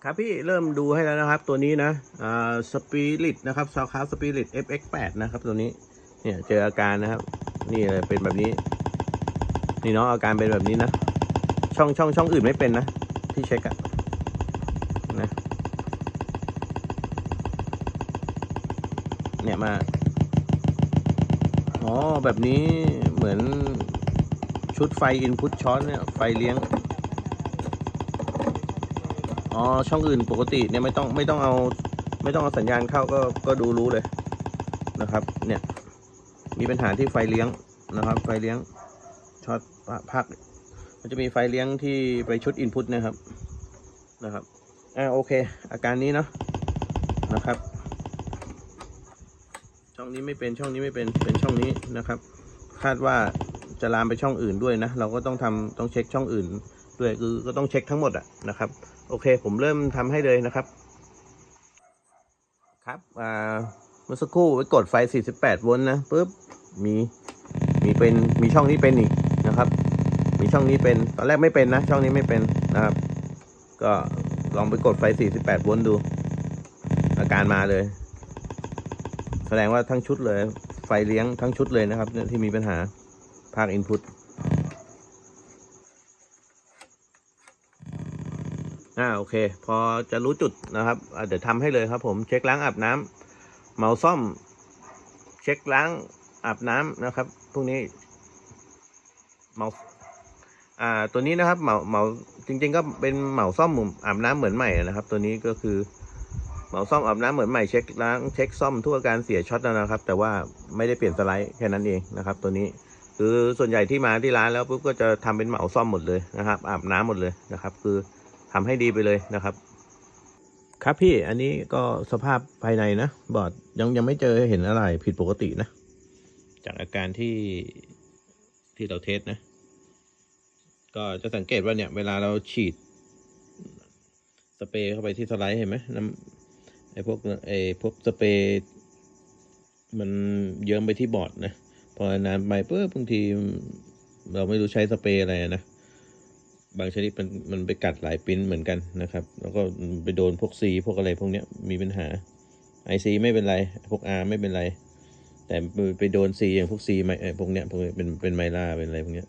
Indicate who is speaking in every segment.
Speaker 1: ครับพี่เริ่มดูให้แล้วนะครับ ตัวนี้นะอ่าสปิริตนะครับซาวคาสปิริต FX8 นะครับตัวนี้เนี่ยเจออาการนะครับ นี่เลยเป็นแบบนี้ นี่เนาะอาการเป็นแบบนี้นะ ช่องช่องช่องอื่นไม่เป็นนะ ที่เช็คอะนะเนี่ยมาอ๋อแบบนี้เหมือนชุดไฟอินพุตช็อตเนี่ยไฟเลี้ยง อ๋อ ช่องอื่นปกติเนี่ยไม่ต้องไม่ต้องเอา ไม่ต้องเอาสัญญาณเข้าก็ก็ดูรู้เลยนะครับ เนี่ย มีปัญหาที่ไฟเลี้ยงนะครับ ไฟเลี้ยงช็อตพักมันจะมีไฟเลี้ยงที่ไปชุดอินพุตนะครับนะครับอ่าโอเค อาการนี้เนาะนะครับ ช่องนี้ไม่เป็นช่องนี้ไม่เป็นเป็นช่องนี้นะครับ คาดว่าจะลามไปช่องอื่นด้วยนะ เราก็ต้องทำต้องเช็คช่องอื่น ด้วยคือก็ต้องเช็คทั้งหมดอะนะครับ โอเค ผมเริ่มทำให้เลยนะครับ ครับอ่าเมื่อสักครู่ไปกดไฟ 48 โวลต์นะปุ๊บมีมีเป็นมีช่องนี้เป็นอีกนะครับ มีช่องนี้เป็นตอนแรกไม่เป็นนะ ช่องนี้ไม่เป็นนะครับ ก็ลองไปกดไฟ 48 โวลต์ดู อาการมาเลย แสดงว่าทั้งชุดเลย ไฟเลี้ยงทั้งชุดเลยนะครับเนี่ยที่มีปัญหาภาคอินพุต อ่าโอเค พอจะรู้จุดนะครับเดี๋ยวทำให้เลยครับ ผมเช็คล้างอาบน้ำเหมาซ่อม เช็คล้างอาบน้ำนะครับพวกนี้เหมาอ่าตัวนี้นะครับเหมาเหมาจริง ๆ ก็เป็นเหมาซ่อมอาบน้ำเหมือนใหม่นะครับ ตัวนี้ก็คือเหมาซ่อมอาบน้ำเหมือนใหม่เช็คล้างเช็คซ่อมทั่วการเสียช็อตแล้วนะครับ แต่ว่าไม่ได้เปลี่ยนสไลด์แค่นั้นเองนะครับ ตัวนี้คือส่วนใหญ่ที่มาที่ร้านแล้วปุ๊บก็จะทำเป็นเหมาซ่อมหมดเลยนะครับอาบน้ำหมดเลยนะครับ คือ ทำให้ดีไปเลยนะครับ ครับพี่อันนี้ก็สภาพภายในนะ บอร์ดยังยังไม่เจอเห็นอะไรผิดปกตินะ จากอาการที่ที่เราเทสนะ ก็จะสังเกตว่าเนี่ย เวลาเราฉีด สเปรย์เข้าไปที่สไลด์เห็นไหมน้ำไอ้พวกไอ้พวกสเปรย์มันเยิ้มไปที่บอร์ดนะพอนานไปปุ๊บบางทีเราไม่รู้ใช้สเปรย์อะไรนะ บางชนิดมันมันไปกัดหลายปิ้นเหมือนกันนะครับ แล้วก็ไปโดนพวก C พวกอะไรพวกเนี้ยมีปัญหา IC ไม่เป็นไร พวก R ไม่เป็นไร แต่ไปโดน C อย่างพวก C ไม่พวกเนี้ยพวกเป็นเป็นไมล่าเป็นอะไรพวกเนี้ย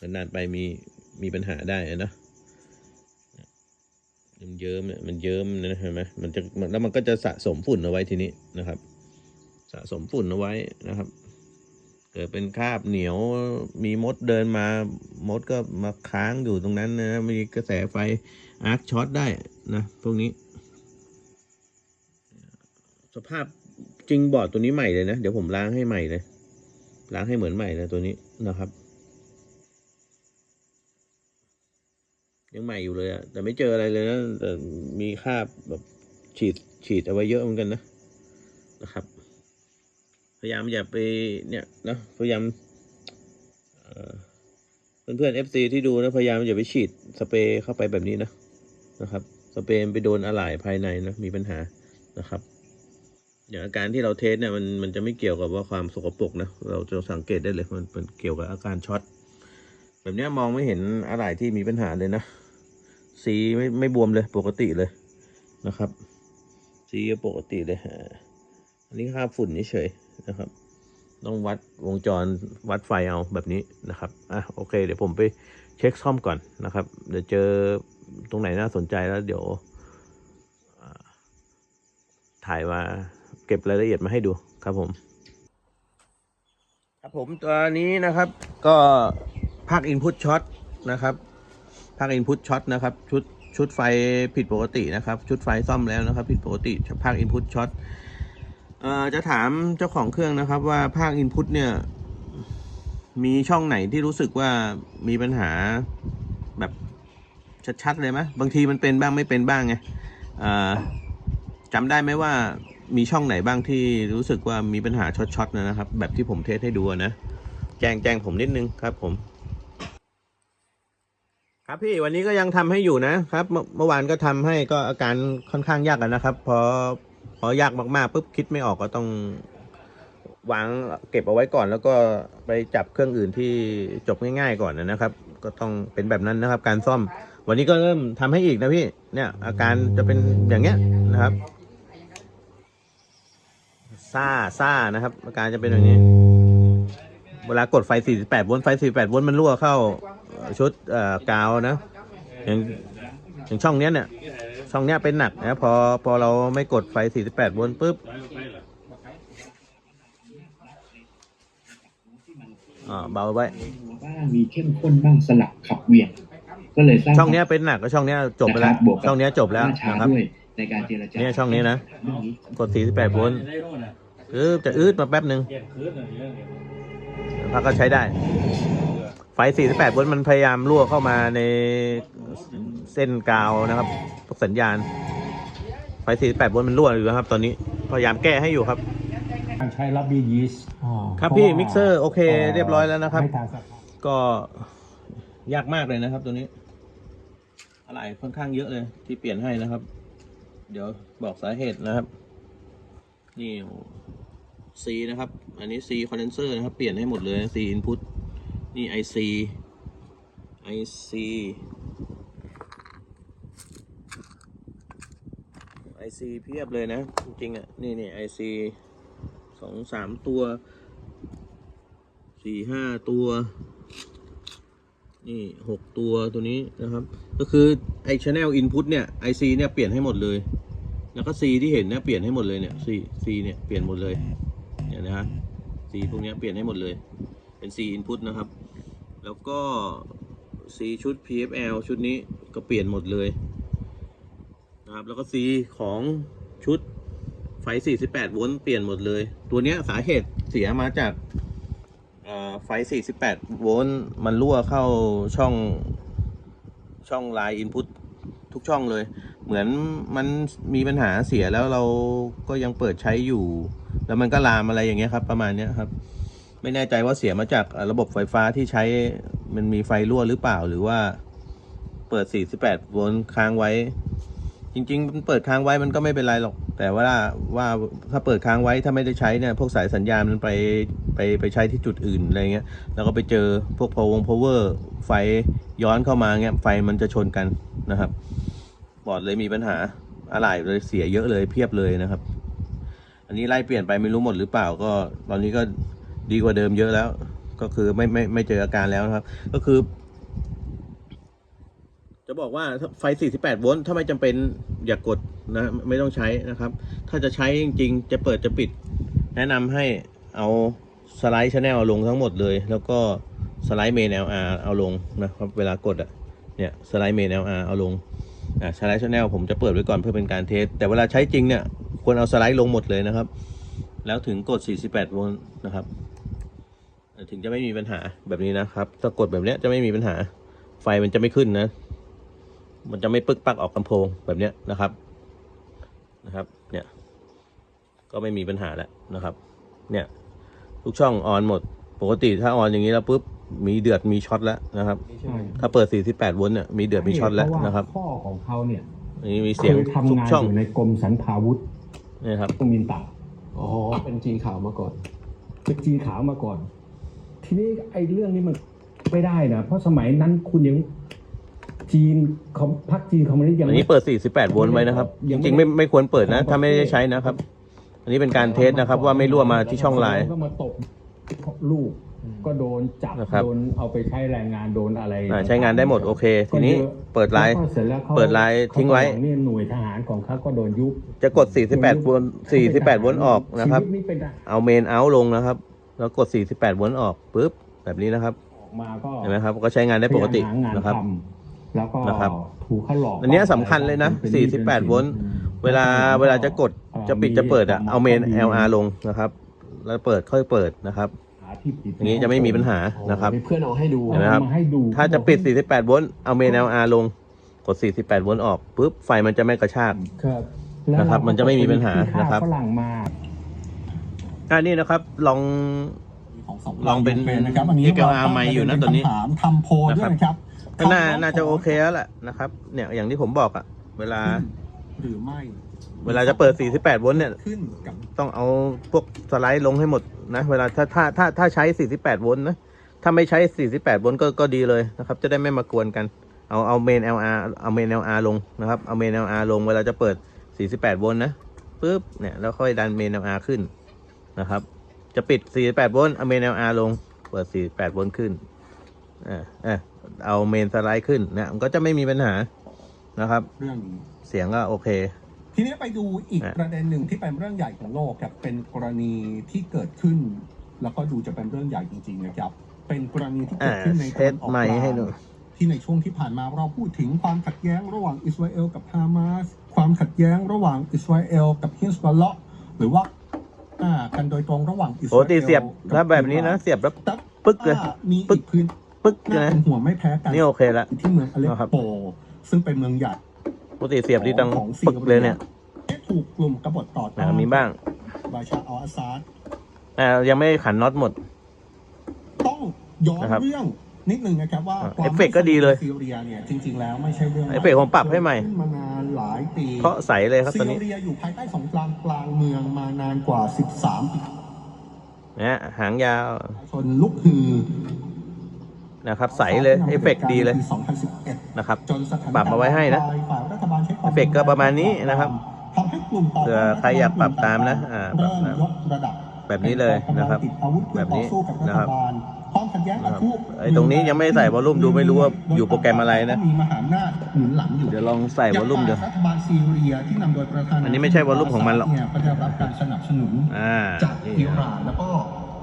Speaker 1: นานๆไปมีมีปัญหาได้นะมันเยิ้มเนี่ยมันเยิ้มนะเห็นไหมมันจะแล้วมันก็จะสะสมฝุ่นเอาไว้ทีนี้นะครับ สะสมฝุ่นเอาไว้นะครับ กิดเป็นคราบเหนียวมีมดเดินมามดก็มาค้างอยู่ตรงนั้นนะมีกระแสไฟอาร์คช็อตได้นะพวกนี้ สภาพจริงบอร์ดตัวนี้ใหม่เลยนะ เดี๋ยวผมล้างให้ใหม่เลยล้างให้เหมือนใหม่เลยตัวนี้นะครับ ยังใหม่อยู่เลยอะแต่ไม่เจออะไรเลยนะแต่มีคราบแบบฉีดฉีดเอาไว้เยอะเหมือนกันนะนะครับ พยายามอย่าไปเนี่ยนะพยายามเอ่อเพื่อนๆ FC ที่ดูนะพยายามอย่าไปฉีดสเปรย์เข้าไปแบบนี้นะนะครับ สเปรย์ไปโดนอะไหล่ภายในนะมีปัญหานะครับ อย่างอาการที่เราเทสเนี่ยมันมันจะไม่เกี่ยวกับว่าความสกปรกนะเราจะสังเกตได้เลยมันเป็นเกี่ยวกับอาการช็อตแบบนี้มองไม่เห็นอะไรที่มีปัญหาเลยนะสีไม่ไม่บวมเลยปกติเลยนะครับ สีปกติเลยอันนี้ค่าฝุ่นเฉย นะครับ ต้องวัดวงจรวัดไฟเอาแบบนี้นะครับอะโอเค เดี๋ยวผมไปเช็คซ่อมก่อนนะครับ เดี๋ยวเจอตรงไหนน่าสนใจแล้วเดี๋ยวถ่ายมาเก็บรายละเอียดมาให้ดูครับผม ครับผมตัวนี้นะครับก็ภาค Input Shot นะครับภาค Input Shot นะครับ ชุดชุดไฟผิดปกตินะครับ ชุดไฟซ่อมแล้วนะครับ ผิดปกติภาค Input Shot เอ่อจะถามเจ้าของเครื่องนะครับ ว่าภาค Input เนี่ย มีช่องไหนที่รู้สึกว่ามีปัญหาแบบชัดๆเลยไหมบางทีมันเป็นบ้างไม่เป็นบ้างไงจำได้ไหมว่ามีช่องไหนบ้างที่รู้สึกว่ามีปัญหาช็อตๆนะครับ แบบที่ผมเทสให้ดูนะแจ้งแจ้งผมนิดนึงครับผม ครับพี่วันนี้ก็ยังทำให้อยู่นะครับ เมื่อวานก็ทำให้ก็อาการค่อนข้างยากอะนะครับ พอ พอยากมากๆปุ๊บคิดไม่ออกก็ต้องวางเก็บเอาไว้ก่อน แล้วก็ไปจับเครื่องอื่นที่จบง่าย ๆ ก่อนนะครับ ก็ต้องเป็นแบบนั้นนะครับ การซ่อม วันนี้ก็เริ่มทำให้อีกนะพี่เนี่ย อาการจะเป็นอย่างเงี้ยนะครับซ่าซ่านะครับ อาการจะเป็นอย่างนี้ เวลากดไฟ 48 โวลต์ไฟ 48 โวลต์มันรั่วเข้าชุดเอ่อกาวนะอย่างอย่างช่องเนี้ยเนี่ย ช่องเนี้ยเป็นหนักนะพอพอเราไม่กดไฟ 48 โวลต์ปุ๊บอ่าเบาไว้
Speaker 2: บ้างมีเข้มข้นบ้างสลับขับเหวี่ยงก็เลยสร้าง
Speaker 1: ช่องเนี้ยเป็นหนักก็ช่องเนี้ยจบไปแล้ว
Speaker 2: นะครับบวกกับ
Speaker 1: ช่องเนี้ยจบแล้ว
Speaker 2: ล่าช้า
Speaker 1: นะครับ
Speaker 2: ด้วยในการเจรจา
Speaker 1: เนี่ยช่องนี้นะ
Speaker 2: เรื่องนี้
Speaker 1: กด 48 โวลต์อือจะอืดมาแป๊บหนึ่งพักก็ใช้ได้ ไฟ 48 โวลต์มันพยายามรั่วเข้ามาในเส้นกาวนะครับพวกสัญญาณ ไฟ 48 โวลต์มันรั่วอยู่นะครับ ตอนนี้พยายามแก้ให้อยู่ครับ
Speaker 3: การใช้รับบียีสต์
Speaker 1: ครับพี่มิกเซอร์โอเคเรียบร้อยแล้วนะครับ
Speaker 3: ไม่ทานสัก
Speaker 1: ก็ยากมากเลยนะครับ ตัวนี้อะไรค่อนข้างเยอะเลย ที่เปลี่ยนให้นะครับ เดี๋ยวบอกสาเหตุนะครับ นี่ C นะครับ อันนี้ C condenser นะครับ เปลี่ยนให้หมดเลย C input นี่ IC IC IC เพียบเลยนะ จริงๆอะ นี่นี่ IC สองสามตัวสี่ห้าตัว นี่หกตัวตัวนี้นะครับ ก็คือ ไอ channel input เนี่ย IC เนี่ยเปลี่ยนให้หมดเลย แล้วก็ C ที่เห็นเนี่ยเปลี่ยนให้หมดเลยเนี่ย C C เนี่ยเปลี่ยนหมดเลยเนี่ยนะฮะ C พวกเนี้ยเปลี่ยนให้หมดเลย เป็น C input นะครับ แล้วก็ C ชุด PFL ชุดนี้ก็เปลี่ยนหมดเลยนะครับแล้วก็ C ของชุดไฟ 48 โวลต์เปลี่ยนหมดเลย ตัวนี้สาเหตุเสียมาจากเอ่อไฟ 48 โวลต์มันรั่วเข้าช่องช่องไลน์อินพุตทุกช่องเลย เหมือนมันมีปัญหาเสียแล้วเราก็ยังเปิดใช้อยู่ แล้วมันก็ลามอะไรอย่างเงี้ยครับ ประมาณเนี้ยครับ ไม่แน่ใจว่าเสียมาจากระบบไฟฟ้าที่ใช้มันมีไฟรั่วหรือเปล่าหรือว่าเปิด 48 โวลต์ค้างไว้ จริงๆมันเปิดค้างไว้มันก็ไม่เป็นไรหรอก แต่ว่าว่าถ้าเปิดค้างไว้ถ้าไม่ได้ใช้เนี่ยพวกสายสัญญาณมันไปไปไปใช้ที่จุดอื่นอะไรเงี้ยแล้วก็ไปเจอพวก power power ไฟย้อนเข้ามาเงี้ยไฟมันจะชนกันนะครับบอร์ดเลยมีปัญหาอะไรเลยเสียเยอะเลยเพียบเลยนะครับ อันนี้ไล่เปลี่ยนไปไม่รู้หมดหรือเปล่าก็ตอนนี้ก็ ดีกว่าเดิมเยอะแล้ว ก็คือไม่ไม่ไม่เจออาการแล้วนะครับ ก็คือ จะบอกว่าไฟ 48 โวลต์ถ้าไม่จำเป็นอย่ากดนะ ไม่ต้องใช้นะครับ ถ้าจะใช้จริง ๆ จะเปิดจะปิด แนะนำให้เอาสไลด์ชแนลลงทั้งหมดเลย แล้วก็สไลด์เมน LR เอาลงนะครับ เวลากดอะเนี่ยสไลด์เมน LR เอาลงอ่าสไลด์ชแนลผมจะเปิดไว้ก่อนเพื่อเป็นการเทส แต่เวลาใช้จริงเนี่ยควรเอาสไลด์ลงหมดเลยนะครับ แล้วถึงกด 48 โวลต์นะครับ ถึงจะไม่มีปัญหาแบบนี้นะครับ ถ้ากดแบบเนี้ยจะไม่มีปัญหา ไฟมันจะไม่ขึ้นนะ มันจะไม่ปึกปักออกลำโพงแบบเนี้ยนะครับ นะครับ เนี่ย ก็ไม่มีปัญหาแล้วนะครับ เนี่ย ทุกช่องออนหมด ปกติถ้าออนอย่างนี้แล้วปุ๊บ มีเดือดมีช็อตแล้วนะครับ
Speaker 3: ใช่
Speaker 1: ถ้าเปิด 48 โวลต์เนี่ย มีเดือดมีช็อตแล้วนะครับ
Speaker 3: เพาว่าข้อของเขาเนี่ย
Speaker 1: อันนี้มี
Speaker 3: เค
Speaker 1: เสียง
Speaker 3: ย
Speaker 1: ทุ
Speaker 3: ทำ
Speaker 1: ก
Speaker 3: งาน
Speaker 1: ช่อง
Speaker 3: อยู่ในกรมสรรพาวุธ
Speaker 1: เนี่ยครับ
Speaker 3: ต้องมินตับ
Speaker 4: อ๋อ เป็นจีนขาวมาก่อน
Speaker 3: เป็นจีนขาวมาก่อน ทีนี้ไอ้เรื่องนี้มันไม่ได้นะ เพราะสมัยนั้นคุณยังจีนคอมพรรคจีนคอมมิวนิสต์ยัง
Speaker 1: อันนี้เปิด 48 โวลต์ไว้นะครับ จริงๆไม่ไม่ควรเปิดนะ ถ้าไม่ได้ใช้นะครับ อันนี้เป็นการเทสนะครับ ว่าไม่รั่วมาที่ช่องไลน์
Speaker 3: ก็มาตกลูกก็โดนจับ
Speaker 1: นะครับ
Speaker 3: โดนเอาไปใช้แรงงานโดนอะไร
Speaker 1: อ่าใช้งานได้หมดโอเค ทีนี้
Speaker 3: ก็ยอะ
Speaker 1: เปิดไลน์
Speaker 3: แวก็สร็จแล้วขา
Speaker 1: เปิดไลน์ทิ้งไว้
Speaker 3: เขาก็บอกนี่หน่วยทหารของเขาก็โดนยุบ
Speaker 1: จะกด 48โวลต์48โวลต์ออกนะครับ
Speaker 3: ชีวิตนี่เป็นอะ
Speaker 1: เอาเมนเอาท์ลงนะครับ แล้วกด 48 โวลต์ออกปุ๊บแบบนี้นะครับ
Speaker 3: ออกมาก็
Speaker 1: เห็นไหมครับ ก็ใช้งานได้ปกติ
Speaker 3: พยายามหางาน
Speaker 1: นะครับ
Speaker 3: ทำแล้วก็
Speaker 1: นะครับ
Speaker 3: ถูกเขาหลอก
Speaker 1: อันเนี้ยสำคัญเลยนะ
Speaker 3: ป็
Speaker 1: 48 โวลต์เวลาเวลาจะกดจะปิดจะเปิดอะเอาเมน LR ลงนะครับ แล้วเปิดค่อยเปิดนะครับ
Speaker 3: หาที่ปิด
Speaker 1: อย่างนี้จะไม่มีปัญหานะครับ
Speaker 4: มีเพื่อนเอาให้ดู
Speaker 1: เห็นไหมครับ
Speaker 3: อาาให้ดู
Speaker 1: ถ้าจะปิด 48 โวลต์เอาเมน LR ลงกด 48 โวลต์ออกปุ๊บไฟมันจะไม่กระชาก
Speaker 3: ครับ
Speaker 1: นะครับ มันจะไม่มีปัญหานะครับ
Speaker 3: ฝรั่งมา
Speaker 1: อันนี้นะครับลอง
Speaker 4: ของสอง
Speaker 1: ลองเป็น
Speaker 5: นะครับอันนี้
Speaker 1: XLR ไมค์อยู่นะตัวนี้
Speaker 5: คำถามทำโพลด้วยนะครับ
Speaker 1: ก็น่าน่าจะโอเคแล้วแหละนะครับ เนี่ยอย่างที่ผมบอกอะเวลา
Speaker 5: หรือไม่
Speaker 1: เวลาจะเปิด 48 โวลต์เนี่ย
Speaker 5: ขึ้นกับ
Speaker 1: ต้องเอาพวกสไลด์ลงให้หมดนะ เวลาถ้าถ้าถ้าถ้าใช้ 48 โวลต์นะ ถ้าไม่ใช้ 48 โวลต์ก็ก็ดีเลยนะครับ จะได้ไม่มากวนกัน เอาเอาเมน LR เอาเมน LR ลงนะครับ เอาเมน LR ลง เวลาจะเปิด 48 โวลต์นะปุ๊บ เนี่ย แล้วค่อยดันเมน LR ขึ้น นะครับ จะปิด 48 โวลต์เอาเมน LR ลง เปิด 48 โวลต์ขึ้นอ่าอ่าเอาเมนสไลด์ขึ้นเนี่ยมันก็จะไม่มีปัญหานะครับ
Speaker 5: เรื่องนี้
Speaker 1: เสียงก็โอเค
Speaker 5: ทีนี้ไปดูอีก
Speaker 1: อะ
Speaker 5: ประเด็นหนึ่งที่เป็นเรื่องใหญ่ของโลกครับเป็นกรณีที่เกิดขึ้น แล้วก็ดูจะเป็นเรื่องใหญ่จริงๆนะครับ เป็นกรณีที่เกิ
Speaker 1: อ่า
Speaker 5: ดขึ้นใน
Speaker 1: เท
Speaker 5: ตะ
Speaker 1: ส
Speaker 5: วันออก
Speaker 1: ไม
Speaker 5: ก
Speaker 1: ค์ให้
Speaker 5: ลาง
Speaker 1: ดู
Speaker 5: ที่ในช่วงที่ผ่านมาเราพูดถึงความขัดแย้งระหว่างอิสราเอลกับฮามาสความขัดแย้งระหว่างอิสราเอลกับฮิสบอลเลาะห์หรือว่า อ่ากันโดยตรงระหว่างอิส
Speaker 1: โอ้
Speaker 5: ราเอล
Speaker 1: ตีเสียบ
Speaker 5: กั
Speaker 1: ถ้าแบบนี้นะ เสียบแล้วปึ๊กเลย
Speaker 5: อ่ามี
Speaker 1: ปึ๊
Speaker 5: อี
Speaker 1: ก
Speaker 5: กพื้น
Speaker 1: ปึ๊ก
Speaker 5: น่า
Speaker 1: นะ
Speaker 5: เป็นห่วงไม่แพ้กัน
Speaker 1: นี่โอเคละ
Speaker 5: ที่เมืองอเลป
Speaker 1: นะครับ
Speaker 5: โป ซึ่งเป็นเมืองใหญ่
Speaker 1: ปกติเสียบที่ดัง
Speaker 5: ของซี
Speaker 1: ปึ๊กเลยเนี่ย
Speaker 5: ที่ถูกกลุ่มกบฏต่อ
Speaker 1: นะ
Speaker 5: ต้าน
Speaker 1: มีบ้าง
Speaker 5: บาชาอัลอาซาด
Speaker 1: อ่ายังไม่ขันน็อตหมด
Speaker 5: ต้องย้อน
Speaker 1: นะครับ
Speaker 5: เรื่อง นิดนึงนะครับว่า
Speaker 1: อ่า
Speaker 5: ความ
Speaker 1: เอฟเฟกต์ก็ดีเลย
Speaker 5: ซีเรียเนี่ยจริงๆแล้วไม่ใช่เรื่อง
Speaker 1: เอฟเฟกต์ผมปรับให้ใหม่
Speaker 5: ขึ้นมานานหลายปี
Speaker 1: เพราะใสเลยครับตอนนี้
Speaker 5: ซีเรียอยู่ภายใต้สงครามกลางเมืองมานานกว่า 13 ปี
Speaker 1: นะหางยาว
Speaker 5: ชนลุกฮือ
Speaker 1: นะครับใสเลยเอฟเฟกต์ดีเลย
Speaker 5: ปี2011
Speaker 1: นะครับ
Speaker 5: จนสถาน
Speaker 1: ปรับมาไว้ให้นะ
Speaker 5: ฝ่ายรัฐบาลใช้ความ
Speaker 1: เอฟเฟกต์ก็ประมาณนี้นะครับ
Speaker 5: ทำให้กลุ่มต่อ
Speaker 1: เผื่อใครอยากปรับตามนะอ่าปรับ
Speaker 5: เริ่ม
Speaker 1: ตาม
Speaker 5: ยกระดับ
Speaker 1: แบบนี้เลยนะครับ
Speaker 5: ติดอาวุธเพื่อ
Speaker 1: แบบนี้
Speaker 5: ต่อสู้กับรั
Speaker 1: นะ
Speaker 5: ฐ
Speaker 1: ครับ ไอ้ตรงนี้ยังไม่ใส่วอลลุ่มดูไม่รู้ว่าอยู่โปรแกรมอะไรนะ
Speaker 5: มีมหาอำนาจหนุนหลังอยู่
Speaker 1: เดี๋ยวลองใส่วอลลุ่มดู
Speaker 5: รัฐบาลซีเรียที่นำโดยประธานาธิบดี
Speaker 1: อันนี้ไม่ใช่วอลลุ่มของมันหรอก
Speaker 5: เนี่ยก็ได้รับการสนับสนุน
Speaker 1: อ่า
Speaker 5: จาก
Speaker 1: นี่
Speaker 5: อิหร่านแล้วก็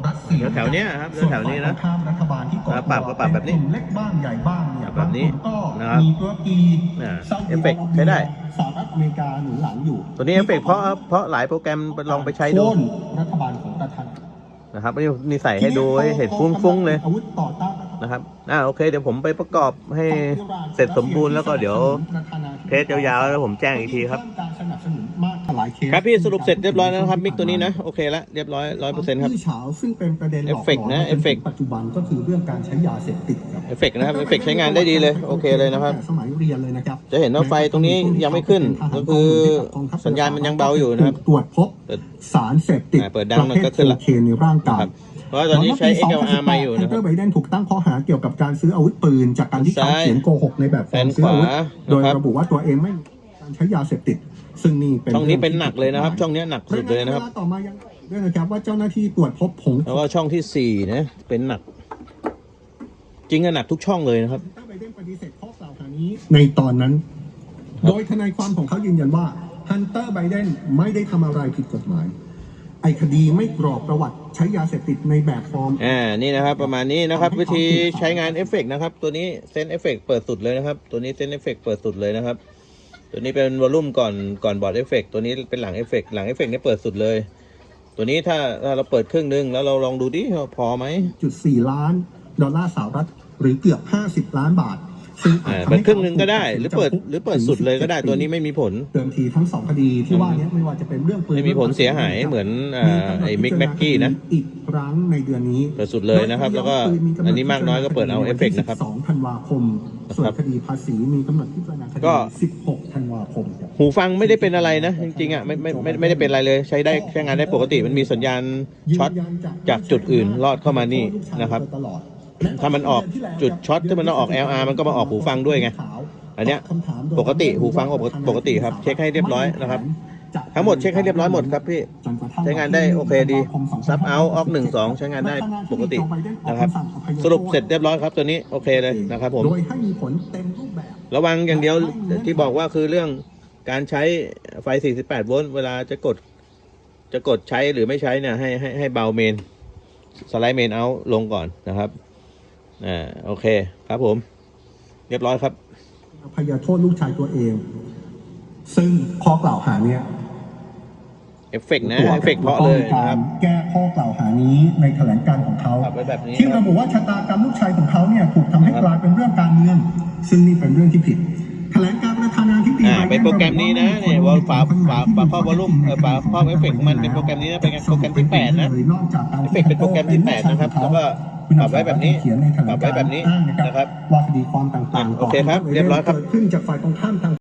Speaker 5: รัสเซีย
Speaker 1: แถวๆเนี้ยครับ
Speaker 5: ส่ว
Speaker 1: แถวๆนี้นะ
Speaker 5: ฝ่ายตรงข้ามรัฐบาลที่ก่อ
Speaker 1: แล้วปรับก็ปรับแบบนี้
Speaker 5: เป็กลุ่มเล็กบ้างใหญ่บ้างเนี่ย
Speaker 1: แบบนี้า
Speaker 5: งกลุ่มก็
Speaker 1: นะครับ
Speaker 5: มีตุรกี
Speaker 1: อ่า
Speaker 5: ซาอุ
Speaker 1: เอฟเฟกต์ใช้ได้
Speaker 5: สหรัฐอเมริกาหนุนหลังอยู่
Speaker 1: ตัวนี้เอฟเฟกต์เพราะเพราะหลายโปรแกรมลองไปใช้ดู
Speaker 5: โค่นรัฐบาล นะ
Speaker 1: ครับนี่นี่ใส่ให้ดูให้เห็นฟุ้งๆเลย
Speaker 5: อาวุธต่อต้านรัฐบาล
Speaker 1: นะครับอ่าโอเค เดี๋ยวผมไปประกอบให้เสร็จสมบูรณ์แล้วก็เดี๋ยวเทสยาวๆแล้วผมแจ้งอีกทีครับ
Speaker 5: เคส
Speaker 1: ครับพี่สรุปเสร็จเรียบร้อยแล้วนะครับมิกตัวนี้นะโอเคละเรียบร้อยร้อยเปอร์เซ็นต์ครับ
Speaker 5: ที่เฉาซึ่งเป็นประเด็นหล
Speaker 1: เอฟเฟกต์นะ
Speaker 5: หล
Speaker 1: เอฟเฟกต์
Speaker 5: ปัจจุบันก็คือเรื่องการใช้ยาเสพติดครับ
Speaker 1: เอฟเฟกต์นะครับเอฟเฟกต์ใช้งานได้ดีเลยโอเคเลยนะครับ
Speaker 5: ตั้งแต่สมัยเรียนเลยนะครับ
Speaker 1: จะเห็นว่าไฟตรงนี้ยังไม่ขึ้นก็คือสัญญาณมันยังเบาอยู่นะครับ
Speaker 5: ตรวจพบ
Speaker 1: เปิด
Speaker 5: สารเสพติด
Speaker 1: อ่าเปิดดังมันก็ขึ้นละ
Speaker 5: ประเภทโคเคนในร่างกา
Speaker 1: ค
Speaker 5: ย
Speaker 1: รับเพราะว่าตอนนี้ใช้ XLR มาอยู่
Speaker 5: ฮั
Speaker 1: นะ
Speaker 5: น
Speaker 1: ค
Speaker 5: เตอ
Speaker 1: รับ
Speaker 5: ร์ไบเดนถูกตั้งข้อหาเกี่ยวกับการซื้ออาวุธปืน จากการที่เขา
Speaker 1: ซ้าย
Speaker 5: เขียนโกหกในแบบฟอร์ม
Speaker 1: แฟน
Speaker 5: ซื้ออาวุธ
Speaker 1: ขวา
Speaker 5: โดย
Speaker 1: นะครับ
Speaker 5: ระบุว่าตัวเองไม่มีการใช้ยาเสพติด ซึ่งนี่เป็น
Speaker 1: ช่องนี้เป็นหนักเลยนะครับ ช่องเนี้ยหนักสุดเลยนะครับ
Speaker 5: วาต่อมายังด้วยนะครับว่าเจ้าหน้าที่ตรวจพบผง
Speaker 1: แล้วก็ช่องที่สี่นะเป็นหนัก จริงอะหนักทุกช่องเลยนะครับ
Speaker 5: ไบเดนปฏิเสธข้อกล่าวหานี้ในตอนนั้น โดยทนายความของเขายืนยันว่าฮันเตอร์ไบเดนไม่ได้ทำอะไรผิดกฎหมาย ไอ้คดีไม่กรอกประวัติใช้ยาเสพติดในแบบฟอร์ม
Speaker 1: อ่า นี่นะครับ ประมาณนี้นะครับ วิธีใช้งานเอฟเฟกต์นะครับ ตัวนี้เซนเอฟเฟกต์เปิดสุดเลยนะครับ ตัวนี้เซนเอฟเฟกต์เปิดสุดเลยนะครับ ตัวนี้เป็นวอลลุ่มก่อนก่อนบอร์ดเอฟเฟกต์ตัวนี้เป็นหลังเอฟเฟกต์หลังเอฟเฟกต์นี่เปิดสุดเลย ตัวนี้ถ้าถ้าเราเปิดครึ่งนึงแล้วเราลองดูดิว่าพอไหม
Speaker 5: จุดสี่ล้านดอลลาร์สหรัฐหรือเกือบห้าสิบล้านบาทซึ่งอา
Speaker 1: อ่า
Speaker 5: จทำ
Speaker 1: เปิ
Speaker 5: ให้
Speaker 1: ดครึ่งนึงก็ได้ หรือเปิด
Speaker 5: จำคุก
Speaker 1: หรือเปิดสุดเลยก็ได้ตัวนี้ไม่มีผล
Speaker 5: เดิมทีทั้งสองคดีที่ว่านี้ไม่ว่าจะเป็นเรื่องปืน
Speaker 1: ไม่มีผลเสียหายเหมือนอ่าไอ้มิกแม็กกี้นะ
Speaker 5: อีกครั้งในเดือนนี้
Speaker 1: เปิดสุดเลยนะครับ แล้วก็อันนี้มากน้อยก็เปิดเอาเอฟเฟกต์นะครับ
Speaker 5: 2ธันวาคมส่วนคดีภาษีมีกำหนดพิจารณาค
Speaker 1: ก็
Speaker 5: ดี16 ธันวาคมครับ
Speaker 1: หูฟังไม่ได้เป็นอะไรนะ จริงๆอะไม่ไม่ไม่ไม่ได้เป็นอะไรเลย ใช้ได้ใช้งานได้ปกติมันมีสัญญาณช็อตจากจุดอื่นลอดเข้ามานี่นะครับถ้ามันออกจุดช็อตที่มันต้องออก LR มันก็มาออกหูฟังด้วยไง อันเนี้ยปกติหูฟังปกติครับ เช็คให้เรียบร้อยนะครับ ทั้งหมดเช็คให้เรียบร้อยหมดครับพี่ ใช้งานได้โอเคดีซับเอาออกหนึ่งสองใช้งานได้ปกตินะครับ สรุปเสร็จเรียบร้อยครับตัวนี้โอเคเลยนะครับผม
Speaker 5: โดยให้มีผลเต็มรูปแบบ
Speaker 1: ระวังอย่างเดียวที่บอกว่าคือเรื่องการใช้ไฟ 48 โวลต์เวลาจะกด จะกดใช้หรือไม่ใช้เนี่ยให้ให้ให้เบาเมน สไลด์เมนเอาลงก่อนนะครับอ่าโอเคครับผม เรียบร้อยครับ
Speaker 5: อภัยโทษลูกชายตัวเอง ซึ่งข้อกล่าวหาเนี่ย
Speaker 1: อฟเฟกต์นะเอฟเฟกต์เพราะเลย
Speaker 5: แวก็มี
Speaker 1: นะ
Speaker 5: กา
Speaker 1: ครั
Speaker 5: ร
Speaker 1: บ
Speaker 5: แก้ข้อกล่าวหานี้ในแถลงการณ์ของเขา
Speaker 1: ปรับไว้แบบนี้
Speaker 5: ที่
Speaker 1: ครั
Speaker 5: ระ
Speaker 1: บ
Speaker 5: บุว่าชะตากรรมลูกชายของเขาเนี่ยถูกทำให้กลายเป็นเรื่องการเมืองซึ่งนี่เป็นเรื่องที่ผิดแถลงการณ์ประธานาธิบดี
Speaker 1: อ่า
Speaker 5: ไบด
Speaker 1: เป็นโปรแกรมนี้นะเนี่ยวอลฝาฝาฝาครอบวอลลุ่มเออฝาครอบเอฟเฟกต์ของมันเป็นโปรแกรมนี้นะเป็นโปรแกรมที่แปดนะ
Speaker 5: นอกจากการ
Speaker 1: เอฟเฟกต์เป็นโปรแกรมที่แปดนะครับแล้วก็ปรับไว้แบบนี้
Speaker 5: เขียนในแถลง
Speaker 1: ปรับไว้แบบนี้
Speaker 5: อ้าง
Speaker 1: นะครับ
Speaker 5: ว่าคดีความต่างๆ
Speaker 1: โอเคครับเรียบร้อยครับ
Speaker 5: เกิดขึ้นจากฝ่ายตรงข้ามทาง